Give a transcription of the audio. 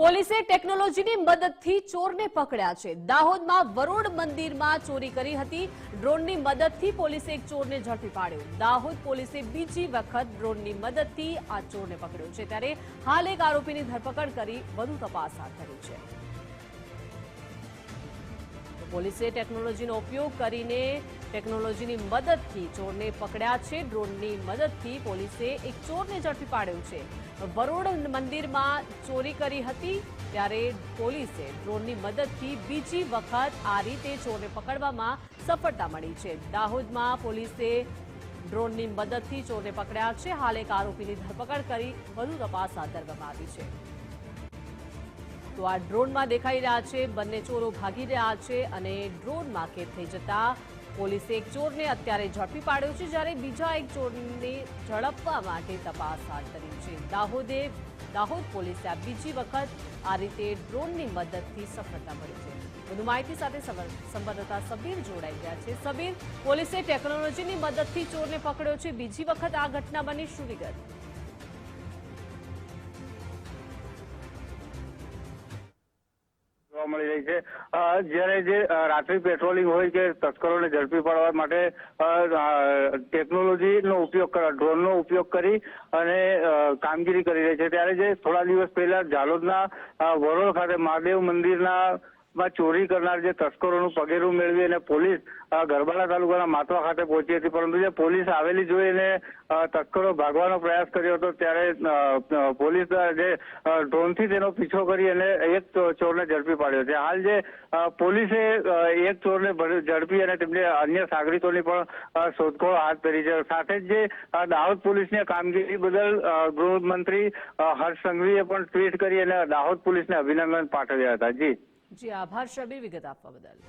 પોલીસે ટેકનોલોજીની મદદથી ચોરને પકડ્યા છે. દાહોદમાં વરોડ મંદિરમાં ચોરી કરી હતી. ડ્રોનની મદદથી પોલીસે એક ચોરને ઝડપી પાડ્યો. દાહોદ પોલીસે બીજી વખત ડ્રોનની મદદથી આ ચોરને પકડ્યો છે. ત્યારે હાલ એક આરોપીની ધરપકડ કરી વધુ તપાસ હાથ ધરી છે. પોલીસે ટેકનોલોજીનો ઉપયોગ કરીને ટેકનોલોજીની મદદથી ચોરને પકડ્યા છે. ડ્રોનની મદદથી પોલીસે એક ચોરને ઝડપી પાડ્યો છે. વરુણ મંદિરમાં ચોરી કરી હતી ત્યારે પોલીસે ડ્રોનની મદદથી બીજી વખત આ રીતે ચોરને પકડવામાં સફળતા મળી છે. દાહોદમાં પોલીસે ડ્રોનની મદદથી ચોરને પકડ્યા છે. હાલ એક આરોપીની ધરપકડ કરી વધુ તપાસ હાથ ધરવામાં આવી છે. તો આ ડ્રોનમાં દેખાઈ રહ્યા છે. બંને ચોરો ભાગી રહ્યા છે અને ડ્રોનમાં કેદ થઈ જતા પોલીસે એક ચોરને અત્યારે ઝડપી પાડ્યો છે, જ્યારે બીજા એક ચોરને ઝડપવા માટે તપાસ હાથ ધરી છે. દાહોદે, દાહોદ પોલીસે આ બીજી વખત આ રીતે ડ્રોનની મદદથી સફળતા મળી છે. વધુ માહિતી સાથે સંવાદદાતા સબીર જોડાઈ ગયા છે. સબીર, પોલીસે ટેકનોલોજીની મદદથી ચોરને પકડ્યો છે. બીજી વખત આ ઘટના બની, શું વિગત? જોવા મળી રહી છે. જ્યારે જે રાત્રિ પેટ્રોલિંગ હોય કે તસ્કરોને ઝડપી પાડવા માટે ટેકનોલોજીનો ઉપયોગ ડ્રોનનો ઉપયોગ કરી અને કામગીરી કરી રહી છે. ત્યારે જે થોડા દિવસ પહેલા ઝાલોદના વરોળ ખાતે મહાદેવ મંદિરના માં ચોરી કરનાર જે તસ્કરોનું પગેરું મેળવી અને પોલીસ ગરબાડા તાલુકાના માતવા ખાતે પહોંચી હતી. પરંતુ જે પોલીસ આવેલી જોઈને અ, તસ્કરો ભાગવાનો પ્રયાસ કર્યો હતો ત્યારે પોલીસ જે ડ્રોનથી તેનો પીછો કરી અને એક ચોરને ઝડપી પાડ્યો છે. હાલ જે પોલીસે એક ચોરને ઝડપી અને તેમને અન્ય સાગરિતોની પણ શોધખોળ હાથ ધરી છે. સાથે જ જે દાહોદ પોલીસની કામગીરી બદલ ગૃહમંત્રી હર્ષ સંઘવીએ પણ ટ્વીટ કરી અને દાહોદ પોલીસને અભિનંદન પાઠવ્યા હતા. જી. જી આભાર શબીર વિગત આપવા બદલ.